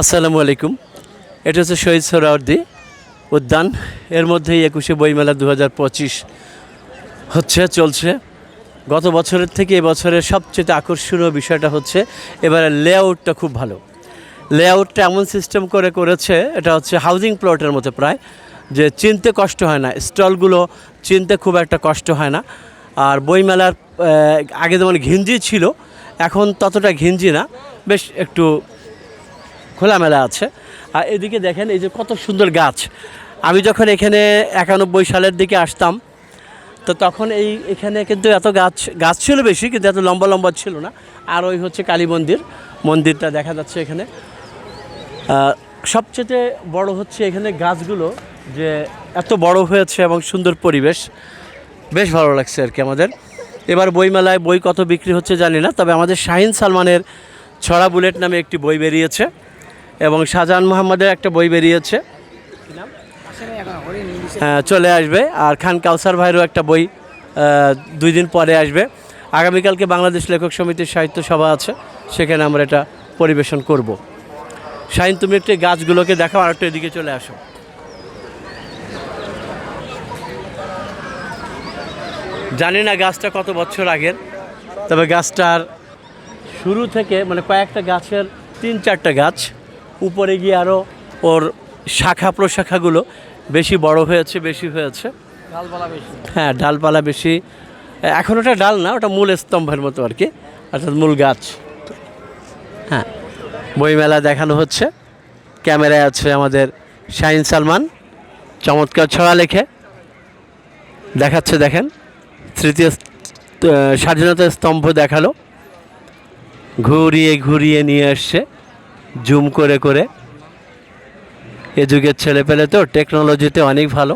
আসসালামু আলাইকুম। এটা হচ্ছে শহীদ সোহরাওয়ার্দী উদ্যান। এর মধ্যেই একুশে বইমেলা দু হাজার পঁচিশ হচ্ছে, চলছে। গত বছরের থেকে এবছরের সবচেয়ে আকর্ষণীয় বিষয়টা হচ্ছে এবারে লেআউটটা খুব ভালো। লেআউটটা এমন সিস্টেম করে করেছে, এটা হচ্ছে হাউজিং প্লটের মতো প্রায়, যে চিনতে কষ্ট হয় না। স্টলগুলো চিনতে খুব একটা কষ্ট হয় না। আর বইমেলার আগে যেমন ঘিঞ্জি ছিল, এখন ততটা ঘিঞ্জি না। বেশ একটু খোলামেলা আছে। আর এদিকে দেখেন এই যে কত সুন্দর গাছ। আমি যখন এখানে একানব্বই সালের দিকে আসতাম, তো তখন এই এখানে কিন্তু এত গাছ গাছ ছিল বেশি, কিন্তু এত লম্বা লম্বা ছিল না। আর ওই হচ্ছে কালী মন্দির। মন্দিরটা দেখা যাচ্ছে এখানে। সবচেয়ে বড় হচ্ছে এখানে গাছগুলো যে এত বড় হয়েছে এবং সুন্দর পরিবেশ। বেশ ভালো লাগছে আর কি আমাদের। এবার বইমেলায় বই কত বিক্রি হচ্ছে জানি না, তবে আমাদের শাহিন সালমানের ছড়া বুলেট নামে একটি বই বেরিয়েছে। এবং শাহজাহান মোহাম্মদের একটা বই বেরিয়েছে। হ্যাঁ, চলে আসবে। আর খান কাউসার ভাইয়েরও একটা বই দুই দিন পরে আসবে। আগামীকালকে বাংলাদেশ লেখক সমিতির সাহিত্য সভা আছে। সেখানে আমরা এটা পরিবেশন করব। শাহিন তুমি একটু গাছগুলোকে দেখাও আর একটু এদিকে চলে আসো। জানি না গাছটা কত বছর আগের তবে গাছটার শুরু থেকে মানে কয়েকটা গাছের তিন চারটা গাছ। উপরে গিয়ে আরও ওর শাখা প্রশাখাগুলো বেশি বড় হয়েছে বেশি হয়েছে। ডালপালা বেশি। হ্যাঁ ডালপালা বেশি। এখন ওটা ডাল না ওটা মূল স্তম্ভের মতো আর কি অর্থাৎ মূল গাছ। হ্যাঁ বইমেলা দেখানো হচ্ছে। ক্যামেরায় আছে আমাদের শাহিন সালমান চমৎকার ছড়া লেখে। দেখাচ্ছে দেখেন তৃতীয় স্বাধীনতা স্তম্ভ দেখাল। ঘুরিয়ে ঘুরিয়ে নিয়ে আসছে জুম করে করে। এ যুগের ছেলে পেলে তো টেকনোলজিতে অনেক ভালো।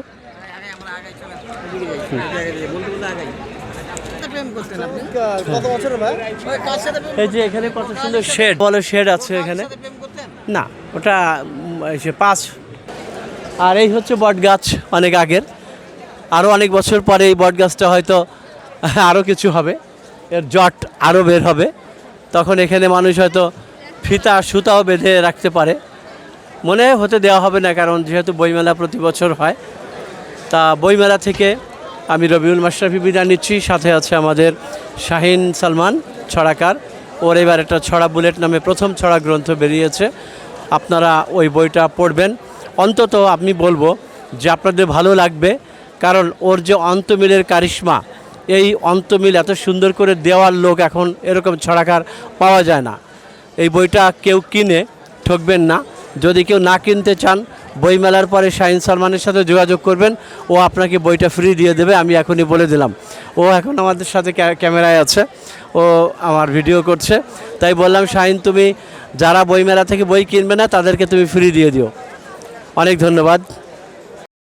এই যে এখানে কত সুন্দর শেড। বলো শেড আছে এখানে। না ওটা পাঁচ। আর এই হচ্ছে বট গাছ অনেক আগের। আরও অনেক বছর পরে এই বট গাছটা হয়তো আরও কিছু হবে। এর জট আরও বের হবে। তখন এখানে মানুষ হয়তো ফিতা, সুতাও বেঁধে রাখতে পারে। মনে হতে দেওয়া হবে না, কারণ যেহেতু বইমেলা প্রতি বছর হয়, তা বইমেলা থেকে আমি রবিউল মাশরাফি বিদায় নিচ্ছি। সাথে আছে আমাদের শাহিন সালমান ছড়াকার। ওর এবার একটা ছড়া বুলেট নামে প্রথম ছড়া গ্রন্থ বেরিয়েছে। আপনারা ওই বইটা পড়বেন। অন্তত আমি বলব যে আপনাদের ভালো লাগবে, কারণ ওর যে অন্তমিলের কারিশ্মা, এই অন্তমিল এত সুন্দর করে দেওয়ার লোক এখন এরকম ছড়াকার পাওয়া যায় না। এই বইটা কেউ কিনে ঠকবেন না। যদি কেউ না কিনতে চান বইমেলার পরে শাহিন সালমানের সাথে যোগাযোগ করবেন। ও আপনাকে বইটা ফ্রি দিয়ে দেবে, আমি এখনই বলে দিলাম। ও এখন আমাদের সাথে ক্যামেরায় আছে। ও আমার ভিডিও করছে। তাই বললাম, শাহিন, তুমি যারা বইমেলা থেকে বই কিনবে না, তাদেরকে তুমি ফ্রি দিয়ে দিও। অনেক ধন্যবাদ।